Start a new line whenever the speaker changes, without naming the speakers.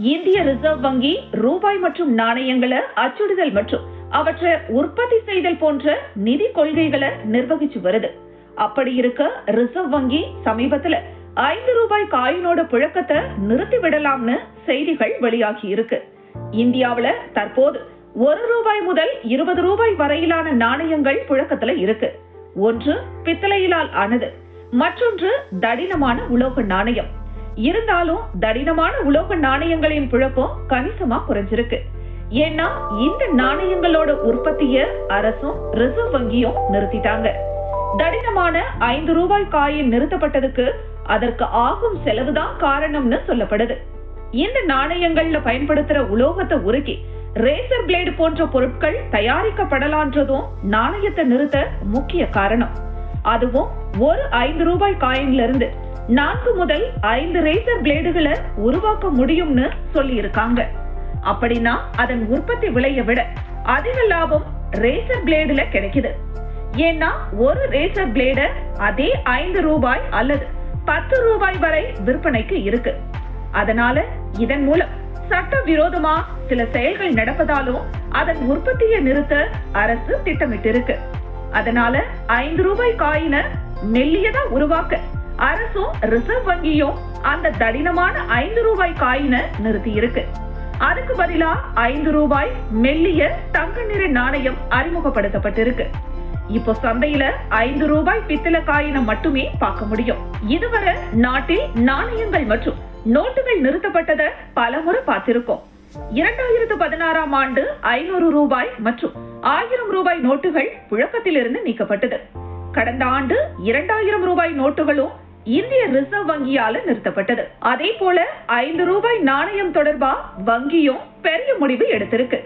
இந்திய ரிசர்வ் வங்கி ரூபாய் மற்றும் நாணயங்களை அச்சிடுதல் மற்றும் அவற்றை உற்பத்தி செய்தல் போன்ற நிதி கொள்கைகளை நிர்வகிச்சு வருது. அப்படி இருக்க ரிசர்வ் வங்கி சமீபத்துல ஐந்து ரூபாய் காயினோட புழக்கத்தை நிறுத்தி விடலாம்னு செய்திகள் வெளியாகி இருக்கு. இந்தியாவில தற்போது ஒரு ரூபாய் முதல் இருபது ரூபாய் வரையிலான நாணயங்கள் புழக்கத்துல இருக்கு. ஒன்று பித்தளையிலால் ஆனது மற்றொன்று தடினமான உலோக நாணயம். இருந்தாலும் தடினமான உலோக நாணயங்களின் புழக்கம் கணிசமா குறைஞ்சிருக்கு. ஏன்னா இந்த நாணயங்களோட உற்பத்திய அரசும் ரிசர்வ் வங்கியும் நிறுத்திட்டாங்க. தடினமான ஐந்து ரூபாய் காயின் நிறுத்தப்பட்டதுக்கு அதற்கு ஆகும் செலவுதான் காரணம்னு சொல்லப்படுது. இந்த நாணயங்கள்ல பயன்படுத்துற உலோகத்தை உருக்கி ரேசர் பிளேடு போன்ற பொருட்கள் தயாரிக்கப்படலான்றதும் நாணயத்தை நிறுத்த முக்கிய காரணம். அதுவும் ஒரு ஐந்து ரூபாய் காயின்ல இருந்து நான்கு முதல் ஐந்து ரேசர் பிளேடுகளை உருவாக்க முடியும்னு சொல்லி இருக்காங்க அப்படின்னா அதன் உற்பத்தி விலையை விட அதிக லாபம் ரேசர் பிளேடுல கிடைக்குது. ஏன்னா ஒரு ரேசர் பிளேட அதே ஐந்து ரூபாய் அல்லது பத்து ரூபாய் வரை விற்பனைக்கு இருக்கு. அதனால இதன் மூலம் சட்ட விரோதமா சில செயல்கள் நடப்பதாலும் அதன் உற்பத்தியை நிறுத்த அரசு திட்டமிட்டிருக்கு. அதனால ஐந்து ரூபாய் காயின மெல்லியதா உருவாக்க அரசும் ரிசர்வ் வங்கியும் அந்த தடினமான ஐந்து ரூபாய் காயின நிறுத்தி இருக்கு அதுக்கு பதிலா ஐந்து ரூபாய் மெல்லிய தங்க நிற நாணயம் அறிமுகப்படுத்தப்பட்டிருக்கு. இப்போ சந்தையில ஐந்து ரூபாய் பித்தளை காயினை மட்டுமே பார்க்க முடியும். இதுவரை நாட்டில் நாணயங்கள் மற்றும் நோட்டுகள் நிறுத்தப்பட்டதை பலமுறை பார்த்திருக்கோம். இரண்டாயிரத்து பதினாறாம் ஆண்டு ஐநூறு ரூபாய் மற்றும் ஆயிரம் ரூபாய் நோட்டுகள் புழக்கத்திலிருந்து நீக்கப்பட்டது. கடந்த ஆண்டு இரண்டாயிரம் ரூபாய் நோட்டுகளும் இந்திய ரிசர்வ் வங்கியால நிறுத்தப்பட்டது. அதே போல ஐந்து ரூபாய் நாணயம் தொடர்பா வங்கியும் பெரிய முடிவு எடுத்திருக்கு.